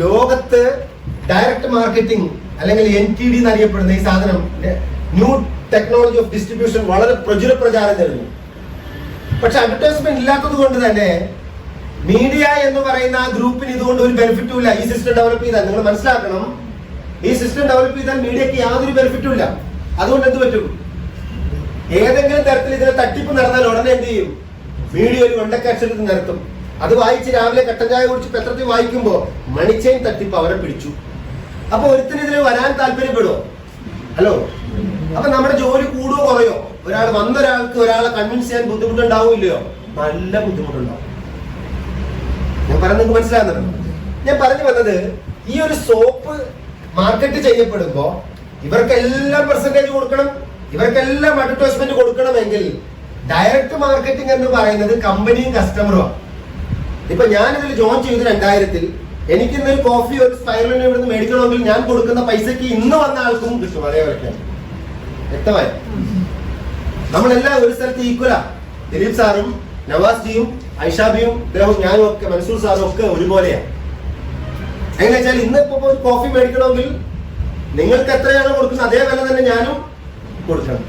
ലോകത്ത് direct marketing അല്ലെങ്കിൽ N T D എന്നറിയപ്പെടുന്ന ഈ സാധനം ന്യൂ ടെക്നോളജി ഓഫ് ഡിസ്ട്രിബ്യൂഷൻ വളരെ പ്രചുര പ്രചാരം തരുന്നു. പക്ഷെ അഡ്വർടൈസ്മെന്റ് ഇല്ലാത്തത് കൊണ്ട് തന്നെ മീഡിയ എന്ന് പറയുന്ന ആ ഗ്രൂപ്പിന് ഇതുകൊണ്ട് ഒരു ബെനിഫിറ്റും ഇല്ല. ഈ സിസ്റ്റം ഡെവലപ്പ് ചെയ്താൽ നിങ്ങൾ മനസ്സിലാക്കണം ഈ സിസ്റ്റം ഡെവലപ്പ് ചെയ്താൽ മീഡിയക്ക് യാതൊരു ബെനിഫിറ്റും ഇല്ല. അതുകൊണ്ട് എന്ത് പറ്റും? ഏതെങ്കിലും തരത്തിൽ ഇതിനെ തട്ടിപ്പ് നടന്നാൽ ഉടനെ എന്ത് ചെയ്യും? മീഡിയ ഒരു വെണ്ടക്കക്ഷരത്തിൽ നിർത്തും അത് വായിച്ച് രാവിലെ കട്ടൻ ചായ കുടിച്ച് പത്രത്തിൽ വായിക്കുമ്പോ മണിച്ചെയിൻ തട്ടിപ്പ് അവരെ പിടിച്ചു. അപ്പൊ ഒരുത്തിനെതിരെ വരാൻ താല്പര്യപ്പെടുമോ ഹലോ? അപ്പൊ നമ്മുടെ ജോലി കൂടുവോ കുറയോ? ഒരാൾ വന്ന ഒരാൾക്ക് ഒരാളെ കൺവിൻസ് ചെയ്യാൻ ബുദ്ധിമുട്ടുണ്ടാവും ഇല്ലയോ നല്ല ബുദ്ധിമുട്ടുണ്ടാവും. ഞാൻ പറയുന്നത് മനസ്സിലാകുന്നുണ്ടോ? ഞാൻ പറഞ്ഞു വന്നത് ഈ ഒരു സോപ്പ് മാർക്കറ്റ് ചെയ്യപ്പെടുമ്പോ ഇവർക്കെല്ലാം പെർസെന്റേജ് കൊടുക്കണം ഇവർക്കെല്ലാം അഡ്വർടൈസ്മെന്റ് കൊടുക്കണമെങ്കിൽ ഡയറക്റ്റ് മാർക്കറ്റിംഗ് എന്ന് പറയുന്നത് കമ്പനിയും കസ്റ്റമറും ഇപ്പൊ ഞാൻ ഇതിൽ ജോയിൻ ചെയ്ത് രണ്ടായിരത്തിൽ. എനിക്ക് ഇന്നൊരു കോഫി ഒരു സ്പൈറലിന് ഇവിടുന്ന് മേടിക്കണമെങ്കിൽ ഞാൻ കൊടുക്കുന്ന പൈസക്ക് ഇന്ന് വന്ന ആൾക്കും കിട്ടും. അതേപോലെ വ്യക്തമായി? നമ്മളെല്ലാം ഒരു സ്ഥലത്ത് ഈക്വലാ ദിലീപ് സാറും നവാസ് ജിയും ഐഷാബിയും ഇദ്ദേഹം ഞാനും ഒക്കെ മൻസൂർ സാറും ഒക്കെ ഒരുപോലെയാണ് എങ്ങനെ വെച്ചാൽ ഇന്ന് ഇപ്പൊ കോഫി മേടിക്കണമെങ്കിൽ നിങ്ങൾക്ക് എത്രയാണോ കൊടുക്കുന്നത് അതേ വില തന്നെ ഞാനും കൊടുക്കണം.